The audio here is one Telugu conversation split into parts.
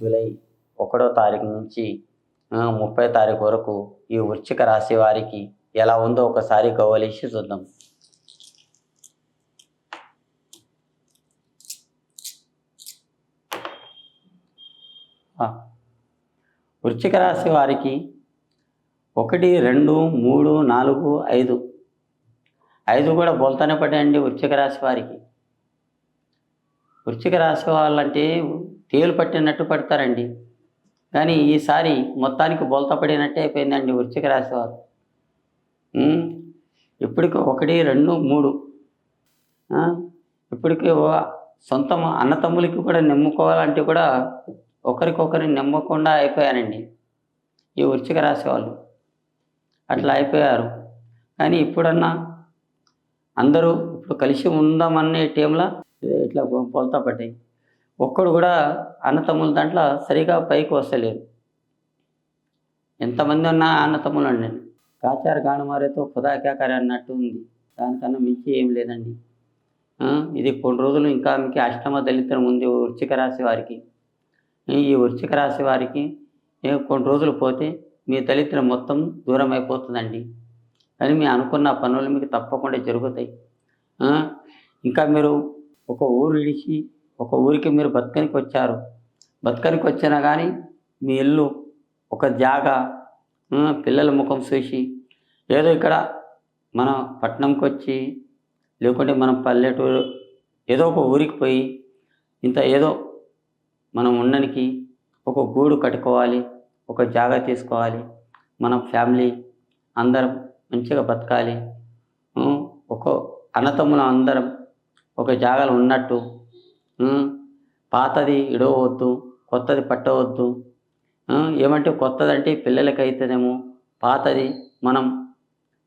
జూలై ఒకటో తారీఖు నుంచి ముప్పై తారీఖు వరకు ఈ వృశ్చిక రాశి వారికి ఎలా ఉందో ఒకసారి గవ్వలేసి చూద్దాం. వృశ్చిక రాశి వారికి ఒకటి రెండు మూడు నాలుగు ఐదు. ఐదు కూడా బోల్తానే పడ్డాయండి వృశ్చిక రాశి వారికి. వృశ్చిక రాశి వాళ్ళంటే తేలు పట్టినట్టు పడతారండి. కానీ ఈసారి మొత్తానికి బోల్తా పడినట్టే అయిపోయిందండి వృశ్చిక రాశి వారు. ఇప్పటికి ఒకటి రెండు మూడు. ఇప్పటికి ఓ- సొంత అన్నతమ్ములకి కూడా నమ్ముకోవాలంటే కూడా ఒకరికొకరిని నమ్మకుండా అయిపోయారండి ఈ వృచ్చిక రాశి వాళ్ళు. అట్లా అయిపోయారు. కానీ ఇప్పుడన్నా అందరూ ఇప్పుడు కలిసి ఉందామనే టైంలో ఇట్లా పొలతా పడ్డాయి. ఒక్కడు కూడా అన్నతమ్ముల దాంట్లో సరిగా పైకి వస్తలేరు ఎంతమంది ఉన్నా అన్నతమ్ములు అండి. కాచార గానమారేతో ఖుదాకాకారి అన్నట్టు ఉంది. దానికన్నా మించి ఏం లేదండి. ఇది కొన్ని రోజులు ఇంకా మీకు అష్టమ దళితం ఉంది వృచ్చిక రాశి వారికి. ఈ వృచ్చిక రాశి వారికి కొన్ని రోజులు పోతే మీ దళితులు మొత్తం దూరం అయిపోతుందండి. కానీ మీ అనుకున్న పనులు మీకు తప్పకుండా జరుగుతాయి. ఇంకా మీరు ఒక ఊరు విడిచి ఒక ఊరికి మీరు బతకనికి వచ్చారు. బతకనికి వచ్చినా కానీ మీ ఇల్లు ఒక జాగా పిల్లల ముఖం చూసి ఏదో ఇక్కడ మన పట్టణంకి వచ్చి లేకుంటే మనం పల్లెటూరు ఏదో ఒక ఊరికి పోయి ఇంత ఏదో మనం ఉండడానికి ఒక గూడు కట్టుకోవాలి ఒక జాగా తీసుకోవాలి మన ఫ్యామిలీ అందరం మంచిగా బతకాలి ఒక అన్నతమ్ములం అందరం ఒక జాగాలో ఉన్నట్టు పాతది ఇడవద్దు కొత్తది పట్టవద్దు. ఏమంటే కొత్తదంటే పిల్లలకి అవుతుందేమో పాతది మనం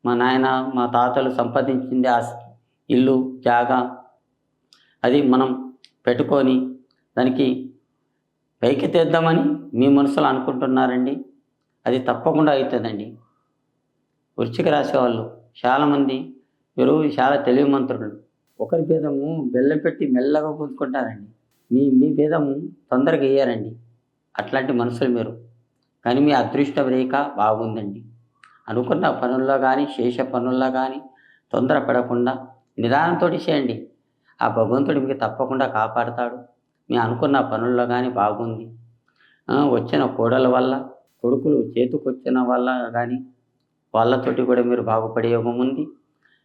మా నాయన మా తాతలు సంపాదించింది ఆ ఇల్లు జాగా. అది మనం పెట్టుకొని దానికి పైకి తెద్దామని మీ మనసులో అనుకుంటున్నారండి. అది తప్పకుండా అవుతుందండి వృశ్చిక రాశి వాళ్ళు చాలామంది మీరు చాలా తెలివిమంతులు. ఒకరి భేదము బెల్లం పెట్టి మెల్లగా పుంజుకుంటారండి మీ మీ భేదము తొందరగా వేయారండి అట్లాంటి మనుషులు మీరు. కానీ మీ అదృష్ట రేఖ బాగుందండి. అనుకున్న పనుల్లో కానీ శేష పనుల్లో కానీ తొందర పడకుండా నిదానంతో చేయండి. ఆ భగవంతుడు మీకు తప్పకుండా కాపాడుతాడు. మీ అనుకున్న పనుల్లో కానీ బాగుంది. వచ్చిన కోడల వల్ల కొడుకులు చేతికొచ్చిన వల్ల కానీ వాళ్ళతోటి కూడా మీరు బాగుపడే యోగం ఉంది.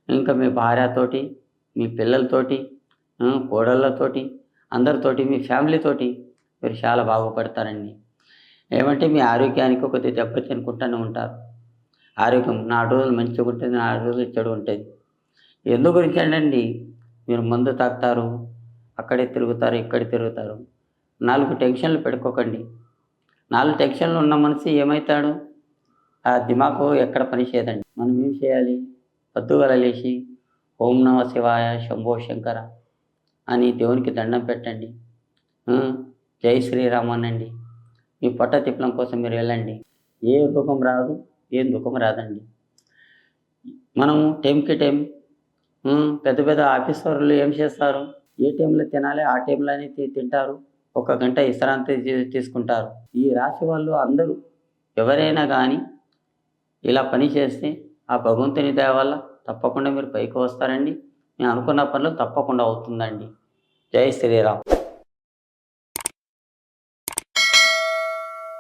ఇంకా మీ భార్యతోటి మీ పిల్లలతోటి కోడళ్ళతోటి అందరితోటి మీ ఫ్యామిలీతోటి మీరు చాలా బాగుపడతారండి. ఏమంటే మీ ఆరోగ్యానికి కొద్దిగా దెబ్బ తినుకుంటూనే ఉంటారు. ఆరోగ్యం నాలుగు రోజులు మంచిగా ఉంటుంది నాలుగు రోజులు చెడు ఉంటుంది ఎందు గురించి అండి మీరు మందు తాగుతారు అక్కడే తిరుగుతారు ఇక్కడే తిరుగుతారు. నాలుగు టెన్షన్లు పెట్టుకోకండి. నాలుగు టెన్షన్లు ఉన్న మనిషి ఏమవుతాడు ఆ దిమాకు ఎక్కడ పని చేయదండి మనం ఏం చేయాలి? పొద్దుగల లేచి ఓం నమ శివాయ శంభో శంకర అని దేవునికి దండం పెట్టండి. జై శ్రీరామ్ అనండి మీ పొట్ట తిప్పలం కోసం మీరు వెళ్ళండి. ఏ దుఃఖం రాదు ఏం దుఃఖం రాదండి. మనము టైంకి టైం పెద్ద పెద్ద ఆఫీసర్లు ఏం చేస్తారు? ఏ టైంలో తినాలి ఆ టైంలోనే తింటారు. ఒక గంట విశ్రాంతి తీసుకుంటారు. ఈ రాశి వాళ్ళు అందరూ ఎవరైనా కానీ ఇలా పని చేస్తే ఆ భగవంతుని దయ వల్ల తప్పకుండా మీరు పైకి వస్తారండి. మేము అనుకున్న పనులు తప్పకుండా అవుతుందండి. జై శ్రీరామ్.